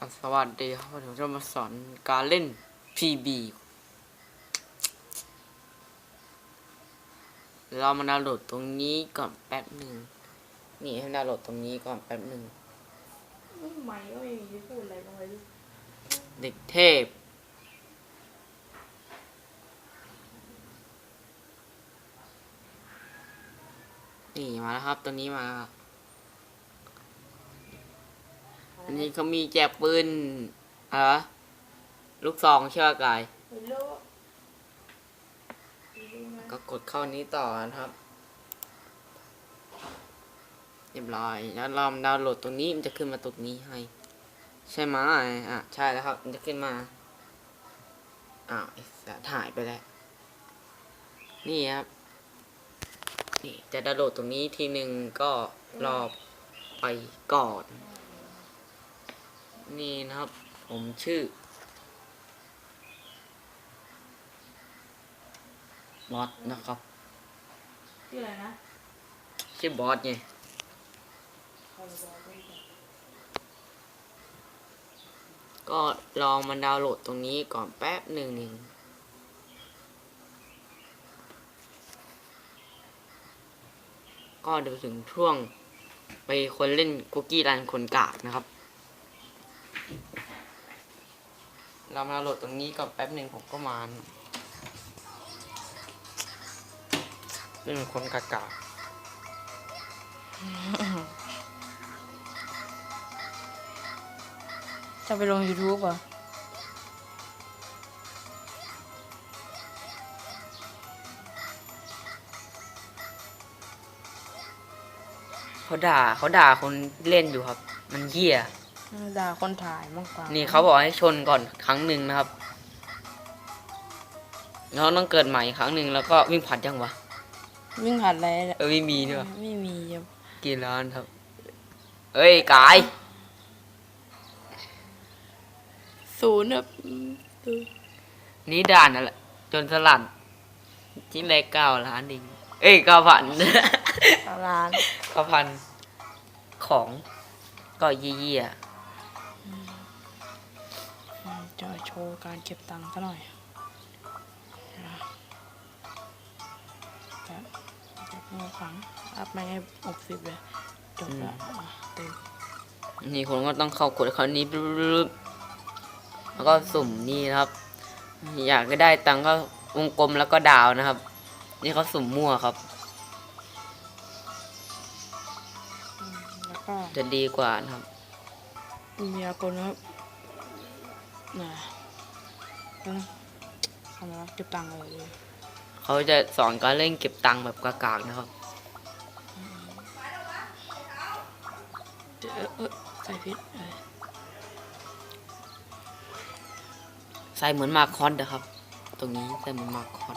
สวัสดีครับผมจะมาสอนการเล่น PB เรามาดาวน์โหลดตรงนี้ก่อนแป๊บหนึ่งนี่ให้ดาวน์โหลดตรงนี้ก่อนแป๊บหนึ่งไม่ก็ไม่มีที่พูดอะไรบ้างเลยเด็กเทพนี่มาแล้วครับตัวนี้มาแล้ว อันนี้เขามีแจกปืนอะไรวะลูกซองเชือกกาย ไม่รู้ไม่รู้นะก็กดเข้านี้ต่อนะครับเรียบร้อยแล้วเราดาวน์โหลดตรงนี้มันจะขึ้นมาตรงนี้ให้ ใช่ไหมอะใช่แล้วครับ มันจะขึ้นมาอ้าวไอ้สตว์หายไปแล้ว นี่ครับ นี่จะดาวน์โหลดตรงนี้ทีหนึ่งก็รอไปก่อน นี่นะครับ ผมชื่อมอสนะครับชื่ออะไรนะชื่อบอสไงใครบอกไม่รู้ก็ลองมาดาวน์โหลดตรงนี้ก่อนแป๊บหนึ่งหนึ่งก็เดี๋ยวถึงช่วงไปคนเล่นคุกกี้รันคนกากนะครับ เรามาดาวน์โหลดตรงนี้ก่อนแป๊บหนึ่งผมก็มาเป็นคนกากาจะไปลง YouTube อะเขาด่าเขาด่าคนเล่นอยู่ครับ มันเหี้ย ด่าคนถ่ายมากกว่า นี่เขาบอกให้ชนก่อนครั้งหนึ่งนะครับ แล้วต้องเกิดใหม่อีกครั้งหนึ่งแล้วก็วิ่งผ่านยังวะ วิ่งหัดอะไรเนี่ยเออไม่มีด้วยไม่มีครับกี่ล้านครับ เอ้ยกายศูนย์ครับอืมศูนย์นี่ด่านนั่นแหละจนสลัดที่แรกเก้าล้านเองเอ้ยเก้าพันตารางเก้าพันของก็เยี่ยอื โชว์การเก็บตังค์ซะหน่อยนะแต่เก็บเงินครั้งอัพไม่ให้หกสิบเลยจบแล้วอะเต็มนี่คนก็ต้องเข้ากดคราวนี้แล้วก็สุ่มนี่นะครับ อยากได้ตังค์ก็วงกลมแล้วก็ดาวนะครับ นี่เขาสุ่มมั่วครับ จะดีกว่านะครับมีอากลนะครับ นะแล้วทำแล้วเก็บตังค์เลยเลยเขาจะสอนการเล่นเก็บตังค์แบบกากๆนะครับเดี๋ยวเออเออใส่พิษเออใส่เหมือนมาคอนนะครับ ตรงนี้ใส่เหมือนมาคอน